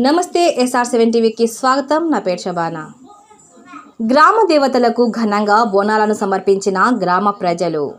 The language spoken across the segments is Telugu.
నమస్తే ఎస్ఆర్ సెవెన్ టీవీకి స్వాగతం. నా పేరు శబానా. గ్రామ దేవతలకు ఘనంగా బోనాలను సమర్పించిన గ్రామ ప్రజలు.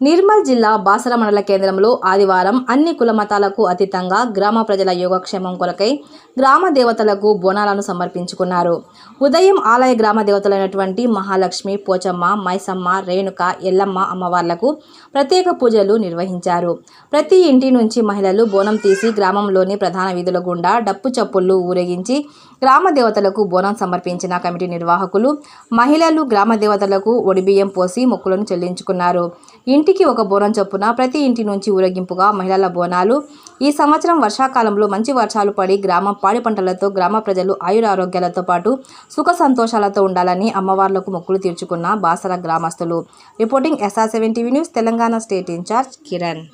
నిర్మల్ జిల్లా బాసర మండల కేంద్రంలో ఆదివారం అన్ని కుల మతాలకు అతీతంగా గ్రామ ప్రజల యోగక్షేమం కొరకై గ్రామ దేవతలకు బోనాలను సమర్పించుకున్నారు. ఉదయం ఆలయ గ్రామ దేవతలైనటువంటి మహాలక్ష్మి పోచమ్మ మైసమ్మ రేణుక ఎల్లమ్మ అమ్మవార్లకు ప్రత్యేక పూజలు నిర్వహించారు. ప్రతి ఇంటి నుంచి మహిళలు బోనం తీసి గ్రామంలోని ప్రధాన వీధుల గుండా డప్పు చప్పుళ్ళు ఊరేగించి గ్రామ దేవతలకు బోనం సమర్పించిన కమిటీ నిర్వాహకులు మహిళలు గ్రామ దేవతలకు ఒడిబియ్యం పోసి మొక్కులను చెల్లించుకున్నారు. ఇంటి ఇంటికి ఒక బోనం చొప్పున ప్రతి ఇంటి నుంచి ఊరేగింపుగా మహిళల బోనాలు ఈ సంవత్సరం వర్షాకాలంలో మంచి వర్షాలు పడి గ్రామం పాడి పంటలతో గ్రామ ప్రజలు ఆయురారోగ్యాలతో పాటు సుఖ సంతోషాలతో ఉండాలని అమ్మవార్లకు మొక్కులు తీర్చుకున్న బాసర గ్రామస్తులు reporting SR seven TV news Telangana state incharge Kiran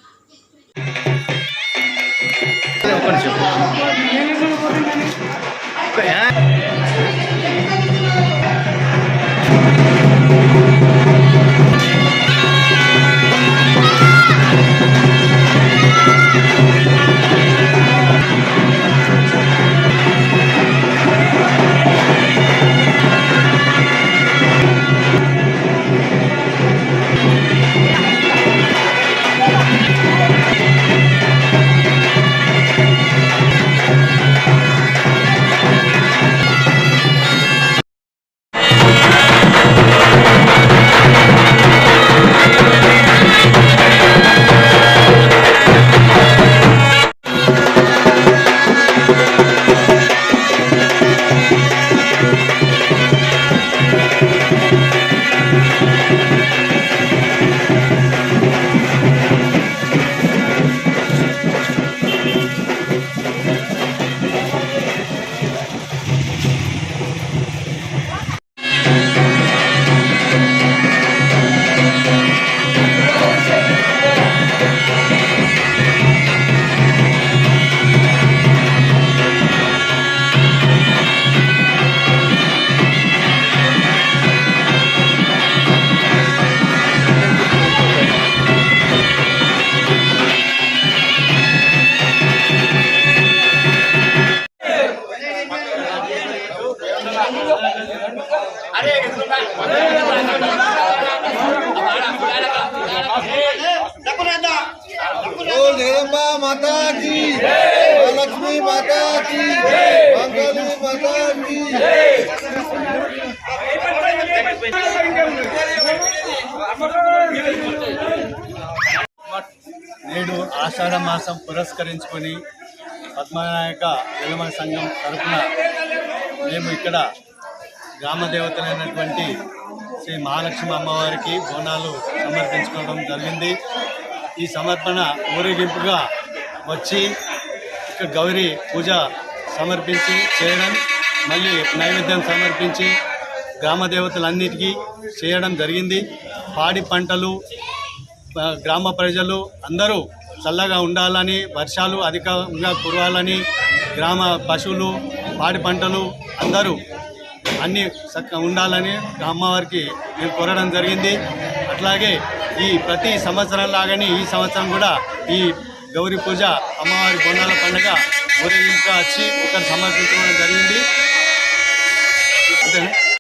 Yeah. నేడు ఆషాఢ మాసం పురస్కరించుకొని పద్మనాయక నిలమ సంఘం తరఫున మేము ఇక్కడ గ్రామ దేవతలైనటువంటి శ్రీ మహాలక్ష్మి అమ్మవారికి బోనాలు సమర్పించుకోవడం జరిగింది. ఈ సమర్పణ ఊరేగింపుగా వచ్చి ఇక్కడ గౌరీ పూజ సమర్పించి చేయడం మళ్ళీ నైవేద్యం సమర్పించి గ్రామ దేవతలన్నిటికీ చేయడం జరిగింది. పాడి పంటలు గ్రామ ప్రజలు అందరూ చల్లగా ఉండాలని వర్షాలు అధికంగా కురవాలని గ్రామ పశువులు పాడి పంటలు అందరూ అన్నీ చక్కగా ఉండాలని అమ్మవారికి మేము కోరడం జరిగింది. అట్లాగే ఈ ప్రతి సంవత్సరం లాగానే ఈ సంవత్సరం కూడా ఈ గౌరీ పూజ అమ్మవారి బొండాల పండుగ ఊరేగింపుగా వచ్చి ఒకరు సమర్పించడం జరిగింది. అంతేనా?